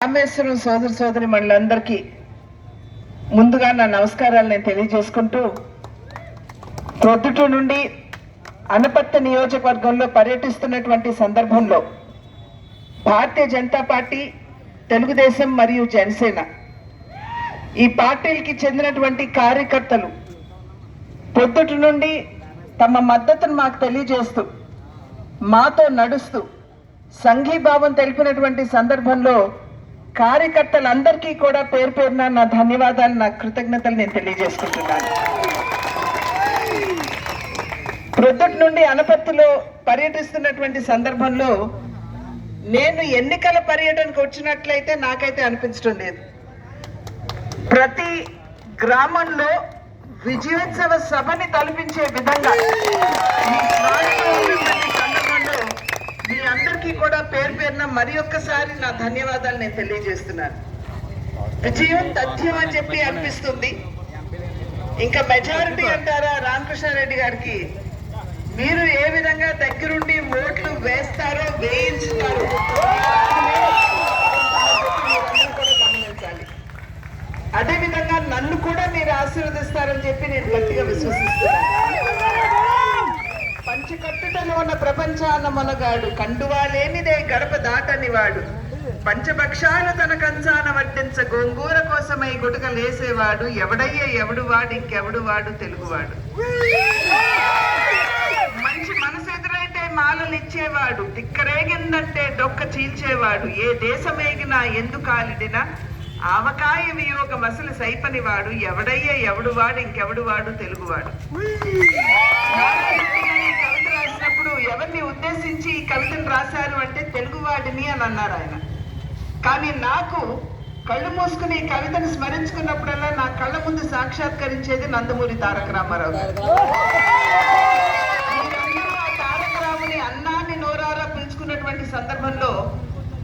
రామేశ్వరం సోదర సోదరి మండలందరికీ ముందుగా నా నమస్కారాలు నేను తెలియజేసుకుంటూ ప్రొద్దుట నుండి అనపత్త నియోజకవర్గంలో పర్యటిస్తున్నటువంటి సందర్భంలో భారతీయ జనతా పార్టీ తెలుగుదేశం మరియు జనసేన ఈ పార్టీలకి చెందినటువంటి కార్యకర్తలు పొద్దుటి నుండి తమ మద్దతును మాకు తెలియజేస్తూ మాతో నడుస్తూ సంఘీభావం తెలిపినటువంటి సందర్భంలో కార్యకర్తలందరికీ కూడా పేరు పేరున నా ధన్యవాదాలు నా కృతజ్ఞతలు నేను తెలియజేసుకుంటున్నాను. ప్రొద్దుటి నుండి అనపత్తిలో పర్యటిస్తున్నటువంటి సందర్భంలో నేను ఎన్నికల పర్యటనకు వచ్చినట్లయితే నాకైతే అనిపించడం లేదు. ప్రతి గ్రామంలో విజయోత్సవ సభని తలపించే విధంగా ఈ స్థాయిలో ఉన్నటువంటి సందర్భంలో మీ అందరికీ కూడా పేరు పేరున మరి ఒక్కసారి నా ధన్యవాదాలు నేను తెలియజేస్తున్నాను. విజయం తథ్యం అని చెప్పి అనిపిస్తుంది. ఇంకా మెజారిటీ అంటారా రామకృష్ణారెడ్డి గారికి? మీరు ఏ విధంగా దగ్గరుండి ఓట్లు వేస్తారో వేయించుతారో. కూడా గమనించాలి అదే విధంగా నన్ను కూడా మీరు ఆశీర్వదిస్తారని చెప్పి నేను గట్టిగా విశ్వసిస్తున్నాను. పంచకట్టుటలోన ప్రపంచాన మొనగాడు కండువా లేనిదే గడప దాటని వాడు. పంచభక్షాలు తన కంచాన వడ్డించ గోంగూర కోసమై గుటకలేసేవాడు. లేసేవాడు ఎవడయ్య ఎవడు వాడు ఇంకెవడు వాడు తెలుగువాడు. మంచి మనసు ఎదురైతే మాలలిచ్చేవాడు. తిక్కరేగిందంటే డొక్క చీల్చేవాడు. ఏ దేశమేగినా ఎందు కాలిడినా ఆవకాయ వియోగ మసలు సైపని వాడు ఎవడయ్య ఎవడు వాడు ఇంకెవడు వాడు తెలుగువాడు. ఎవరిని ఉద్దేశించి ఈ కవితను రాశారు అంటే తెలుగువాడిని అని అన్నారు ఆయన. కానీ నాకు కళ్ళు మూసుకుని ఈ కవితను స్మరించుకున్నప్పుడల్లా నా కళ్ళ ముందు సాక్షాత్కరించేది నందమూరి తారక రామారావు తారక రాముని అన్నాన్ని నోరారా పిలుచుకున్నటువంటి సందర్భంలో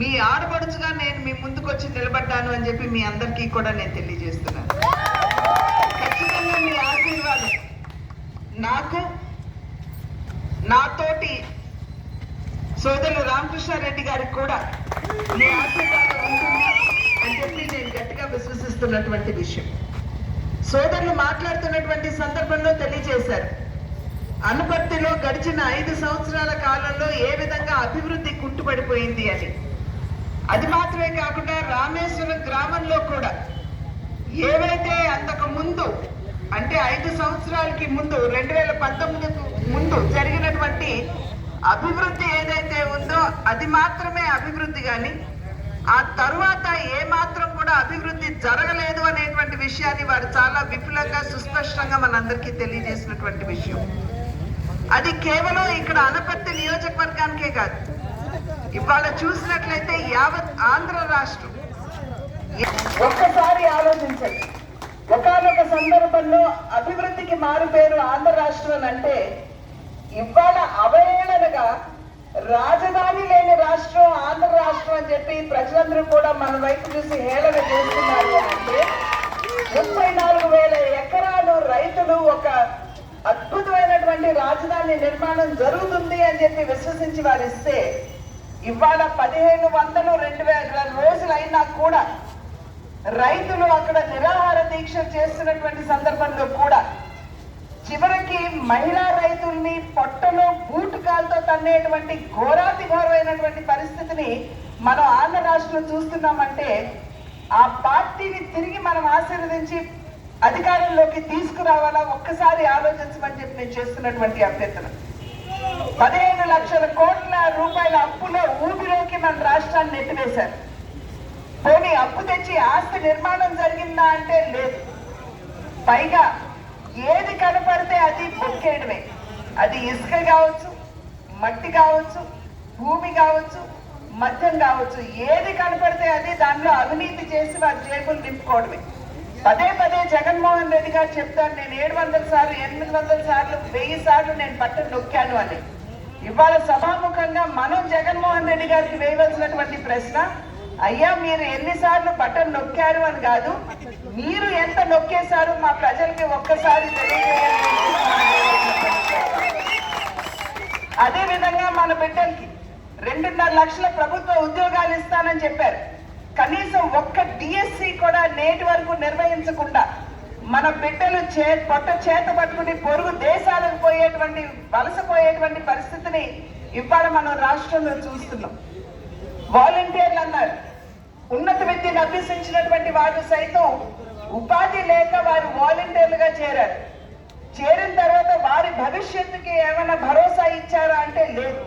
మీ ఆడపడుచుగా నేను మీ ముందుకు వచ్చి నిలబడ్డాను అని చెప్పి మీ అందరికీ కూడా నేను తెలియజేస్తున్నాను. ఖచ్చితంగా మీ ఆశీర్వాదం నాకు నాతోటి సోదరులు రామకృష్ణారెడ్డి గారికి కూడా మీ ఆశీర్వాదం ఉంటుంది అని చెప్పి నేను గట్టిగా విశ్వసిస్తున్నటువంటి విషయం. సోదరులు మాట్లాడుతున్నటువంటి సందర్భంలో తెలియజేశారు. అనుపత్తిలో గడిచిన ఐదు సంవత్సరాల కాలంలో ఏ విధంగా అభివృద్ధి కుంటుపడిపోయింది అని. అది మాత్రమే కాకుండా రామేశ్వరం గ్రామంలో కూడా ఏవైతే అంతకు ముందు అంటే ఐదు సంవత్సరాలకి ముందు రెండు వేల పంతొమ్మిది ముందు జరిగినటువంటి అభివృద్ధి ఏదైతే ఉందో అది మాత్రమే అభివృద్ధి కానీ ఆ తరువాత ఏ మాత్రం కూడా అభివృద్ధి జరగలేదు అనేటువంటి విషయాన్ని వారు చాలా విపులంగా సుస్పష్టంగా మనందరికీ తెలియజేసినటువంటి విషయం. అది కేవలం ఇక్కడ అనపర్తి నియోజకవర్గానికే కాదు. ఇవాళ చూసినట్లయితే యావత్ ఆంధ్ర రాష్ట్రం. ఒక్కసారి ఆలోచించండి. ఒకనొక సందర్భంలో అభివృద్ధికి మారుపేరు ఆంధ్ర రాష్ట్రం అంటే ఇవాళ అవహేళనగా రాజధాని లేని రాష్ట్రం ఆంధ్ర రాష్ట్రం అని చెప్పి ప్రజలందరూ కూడా మన వైపు చూసి హేళన చేస్తున్నారు అంటే ముప్పై నాలుగు వేల ఎకరాలు రైతులు ఒక అద్భుతమైనటువంటి రాజధాని నిర్మాణం జరుగుతుంది అని చెప్పి విశ్వసించి వారు ఇస్తే ఇవాళ పదిహేను వందలు రెండు వేల రోజులు అయినా కూడా రైతులు అక్కడ నిరాహార దీక్ష చేస్తున్నటువంటి సందర్భంలో కూడా చివరికి మహిళా రైతుల్ని పొట్టలో బూటుకాలతో తన్నేటువంటి ఘోరాతి ఘోరమైనటువంటి పరిస్థితిని మనం ఆంధ్ర రాష్ట్రంలో చూస్తున్నామంటే ఆ పార్టీని తిరిగి మనం ఆశీర్వదించి అధికారంలోకి తీసుకురావాలా? ఒక్కసారి ఆలోచించమని చెప్పి నేను చేస్తున్నటువంటి అభ్యర్థన. పదిహేను లక్షల కోట్ల రూపాయల అప్పులో ఊపిలోకి మన రాష్ట్రాన్ని నెట్టివేశారు. పోనీ అప్పు తెచ్చి ఆస్తి నిర్మాణం జరిగిందా అంటే లేదు. పైగా ఏది కనపడితే అది బొక్కేయడమే అది ఇసుక కావచ్చు మట్టి కావచ్చు భూమి కావచ్చు మద్యం కావచ్చు ఏది కనపడితే అది దానిలో అవినీతి చేసి వారి జేబులు నింపుకోవడమే. పదే పదే జగన్మోహన్ రెడ్డి గారు చెప్తారు నేను ఏడు వందల సార్లు ఎనిమిది వందల సార్లు వెయ్యి సార్లు నేను పట్టును నొక్కాను అని. ఇవాళ సభాముఖంగా మనం జగన్మోహన్ రెడ్డి గారికి వేయవలసినటువంటి ప్రశ్న అయ్యా మీరు ఎన్నిసార్లు బటన్ నొక్కారు అని కాదు మీరు ఎంత నొక్కేశారు మా ప్రజలకి ఒక్కసారి అదే విధంగా మన బిడ్డలకి రెండున్నర లక్షల ప్రభుత్వ ఉద్యోగాలు ఇస్తానని చెప్పారు. కనీసం ఒక్క డిఎస్సి కూడా నేటి వరకు నిర్వహించకుండా మన బిడ్డలు చే పొట్ట చేత పట్టుకుని పొరుగు దేశాలకు పోయేటువంటి వలసపోయేటువంటి పరిస్థితిని ఇవాళ మనం రాష్ట్రంలో చూస్తున్నాం. వాలంటీర్లు అన్నారు. ఉన్నత విద్యను అభ్యసించినటువంటి వారు సైతం ఉపాధి లేక వారు వాలంటీర్లుగా చేరారు. చేరిన తర్వాత వారి భవిష్యత్తుకి ఏమైనా భరోసా ఇచ్చారా అంటే లేదు.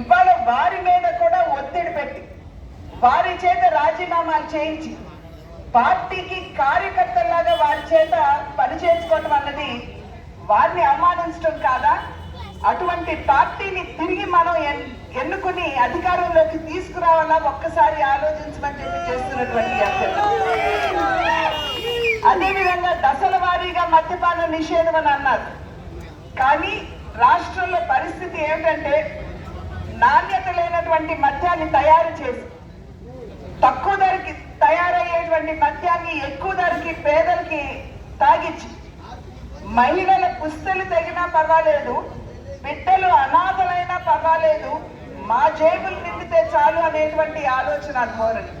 ఇవాళ వారి మీద కూడా ఒత్తిడి పెట్టి వారి చేత రాజీనామాలు చేయించి పార్టీకి కార్యకర్తలాగా వారి చేత పనిచేసుకోవటం అన్నది వారిని అవమానించడం కాదా? అటువంటి పార్టీని తిరిగి మనం ఎన్- ఎన్నుకుని అధికారంలోకి తీసుకురావాలా? ఒక్కసారి ఆలోచించమని చెప్పి చేస్తున్నటువంటి అదేవిధంగా దశల వారీగా మద్యపాన నిషేధం అని అన్నారు. కానీ రాష్ట్రంలో పరిస్థితి ఏమిటంటే నాణ్యత లేనటువంటి మద్యాన్ని తయారు చేసి తక్కువ ధరకి తయారయ్యేటువంటి మద్యాన్ని ఎక్కువ ధరకి పేదలకి తాగిచ్చి మహిళల పుస్తలు తగినా పర్వాలేదు బిడ్డలు అనాథలైనా పర్వాలేదు మా జేబులు నిండితే చాలు అనేటువంటి ఆలోచన ధోరణి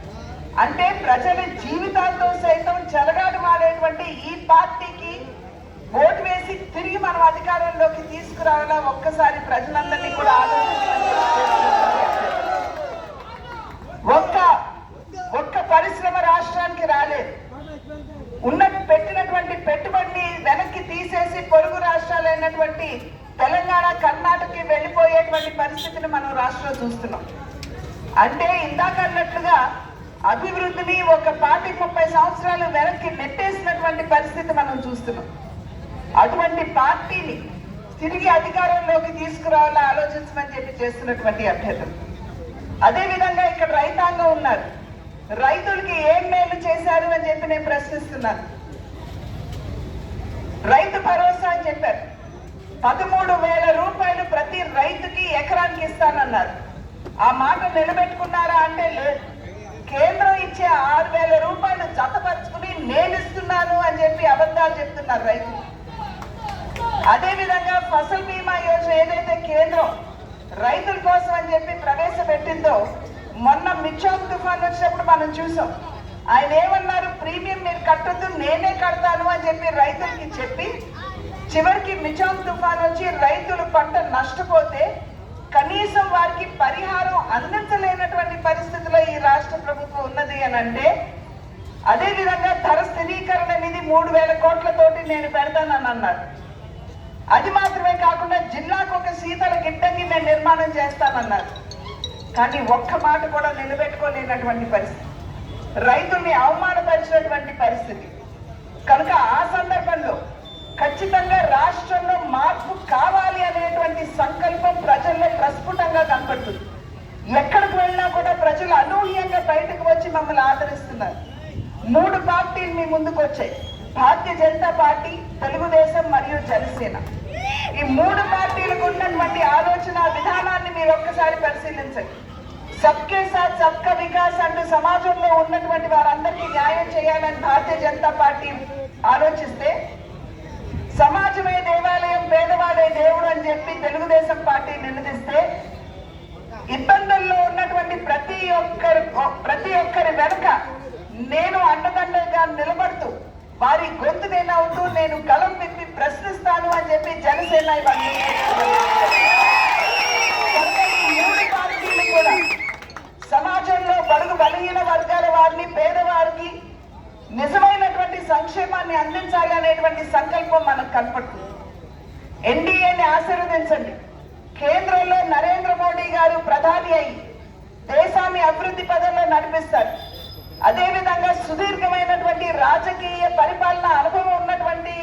అంటే ప్రజల జీవితాలతో సైతం చెలగాడు మాడేటువంటి ఈ పార్టీకి ఓటు వేసి తిరిగి మనం అధికారంలోకి తీసుకురావాలా? ఒక్కసారి ప్రజలందరినీ కూడా ఆలోచించమని ఒక్క ఒక్క పరిశ్రమ రాష్ట్రానికి రాలేదు ఉన్న పెట్టినటువంటి పెట్టుబడిని వెనక్కి తీసేసి పొరుగు రాష్ట్రాలైనటువంటి తెలంగాణ కర్ణాటకకి వెళ్ళిపోయేటువంటి పరిస్థితిని మనం రాష్ట్రంలో చూస్తున్నాం అంటే ఇందాక అన్నట్లుగా అభివృద్ధిని ఒక పార్టీ ముప్పై సంవత్సరాలు వెనక్కి నెట్టేసినటువంటి పరిస్థితి మనం చూస్తున్నాం. అటువంటి పార్టీని తిరిగి అధికారంలోకి తీసుకురావాలని ఆలోచించమని చెప్పి చేస్తున్నటువంటి అభ్యర్థులు. అదే విధంగా ఇక్కడ రైతాంగం ఉన్నారు. రైతులకి ఏం మేలు చేశారు అని చెప్పి నేను ప్రశ్నిస్తున్నాను. రైతు భరోసా అని చెప్పారు. పదమూడు వేల రూపాయలు ప్రతి రైతుకి ఎకరానికి ఇస్తానన్నారు. ఆ మాట నిలబెట్టుకున్నారా అంటే లేదు కేంద్రం ఇచ్చే ఆరు వేల రూపాయలు జతపరుచుకుని నేను ఇస్తున్నాను అని చెప్పి అబద్ధాలు చెప్తున్నారు రైతులు అదే విధంగా ఫసల్ బీమా యోజన ఏదైతే కేంద్రం రైతుల కోసం అని చెప్పి ప్రవేశపెట్టిందో మొన్న మిచ్చోమ్ తుఫాన్ వచ్చినప్పుడు మనం చూసాం. ఆయన ఏమన్నారు? ప్రీమియం మీరు కట్టద్దు నేనే కడతాను అని చెప్పి రైతులకి చెప్పి చివరికి మిచోక్ తుఫాన్ వచ్చి రైతులు పంట నష్టపోతే కనీసం వారికి పరిహారం అందించలేనటువంటి పరిస్థితిలో ఈ రాష్ట్ర ప్రభుత్వం ఉన్నది అని అంటే అదేవిధంగా ధర స్థిరీకరణ నిధి మూడు వేల కోట్లతోటి నేను పెడతానని అన్నారు. అది మాత్రమే కాకుండా జిల్లాకు ఒక శీతల గిడ్డంగి నేను నిర్మాణం చేస్తానన్నారు. కానీ ఒక్క మాట కూడా నిలబెట్టుకోలేనటువంటి పరిస్థితి. రైతుల్ని అవమానపరిచినటువంటి పరిస్థితి. కనుక ఆ సందర్భంలో ఖచ్చితంగా రాష్ట్రంలో మార్పు కావాలి అనేటువంటి సంకల్పం ప్రజల్లో ప్రస్ఫుటంగా కనపడుతుంది ఎక్కడికి వెళ్ళినా కూడా ప్రజలు అనూహ్యంగా బయటకు వచ్చి మమ్మల్ని చేస్తున్నారు. మూడు పార్టీలు మీ ముందుకు వచ్చాయి. భారతీయ జనతా పార్టీ తెలుగుదేశం మరియు జనసేన. ఈ మూడు పార్టీలకు ఉన్నటువంటి ఆలోచన విధానాన్ని మీరు ఒక్కసారి పరిశీలించండి. సబ్కే సాత్ సబ్కా వికాస్ అంటూ సమాజంలో ఉన్నటువంటి వారందరికీ న్యాయం చేయాలని భారతీయ జనతా పార్టీ ఆలోచిస్తే సమాజమే దేవాలయం పేదవాడే దేవుడు అని చెప్పి తెలుగుదేశం పార్టీ నిలదీస్తే ఇబ్బందుల్లో ఉన్నటువంటి ప్రతి ఒక్కరు ప్రతి ఒక్కరి వెనుక నేను అండదండగా నిలబడుతూ వారి గొంతు నేను అవుతూ నేను కలం విప్పి ప్రశ్నిస్తాను అని చెప్పి జనసేన ఇవాళ పార్టీలు కూడా సమాజంలో బడుగు బలహీన వర్గాల వారిని పేదవారికి నిజమైనటువంటి సంక్షేమాన్ని అందించాలి అనేటువంటి సంకల్పం మనకు కనపడుతుంది. ఎన్డీఏని ఆశీర్వదించండి. కేంద్రంలో నరేంద్ర మోడీ గారు ప్రధాని అయి దేశాన్ని అభివృద్ధి పదంలో నడిపిస్తారు. అదేవిధంగా సుదీర్ఘమైనటువంటి రాజకీయ పరిపాలన అనుభవం ఉన్నటువంటి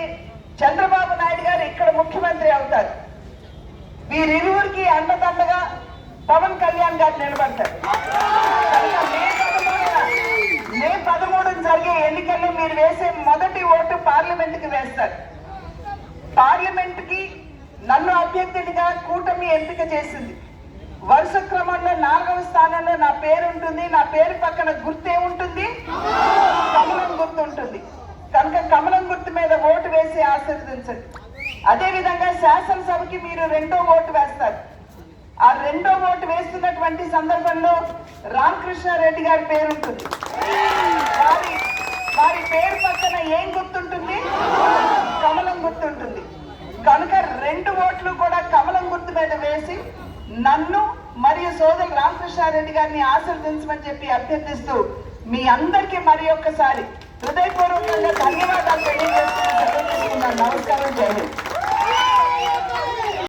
చంద్రబాబు నాయుడు గారు ఇక్కడ ముఖ్యమంత్రి అవుతారు. వీరిరువురికి అండదండగా పవన్ కళ్యాణ్ గారు నిలబడతారు. మే పదమూడున మే పదమూడున జరిగే ఎన్నికల్లో మీరు వేసే మొదటి ఓటు పార్లమెంట్కి వేస్తారు. పార్లమెంట్కి నన్ను అభ్యర్థినిగా కూటమి ఎంపిక చేసింది. వరుస క్రమంలో నాలుగవ స్థానంలో నా పేరు ఉంటుంది నా పేరు పక్కన గుర్తే ఉంటుంది కమలం గుర్తు ఉంటుంది కనుక కమలం గుర్తు మీద ఓటు వేసి ఆశీర్వదించండి అదేవిధంగా శాసనసభకి మీరు రెండో ఓటు వేస్తారు. ఆ రెండో ఓటు వేస్తున్నటువంటి సందర్భంలో రామకృష్ణారెడ్డి గారి పేరు ఉంటుంది. వారి వారి పేరు పక్కన ఏం గుర్తుంటుంది? కమలం గుర్తుంటుంది. కనుక రెండు ఓట్లు కూడా కమలం గుర్తు మీద వేసి నన్ను మరియు సోదరు రామకృష్ణారెడ్డి గారిని ఆశీర్వదించమని చెప్పి అభ్యర్థిస్తూ మీ అందరికీ మరి ఒక్కసారి హృదయపూర్వకంగా ధన్యవాదాలు తెలియజేస్తున్న నమస్కారం జై హింద్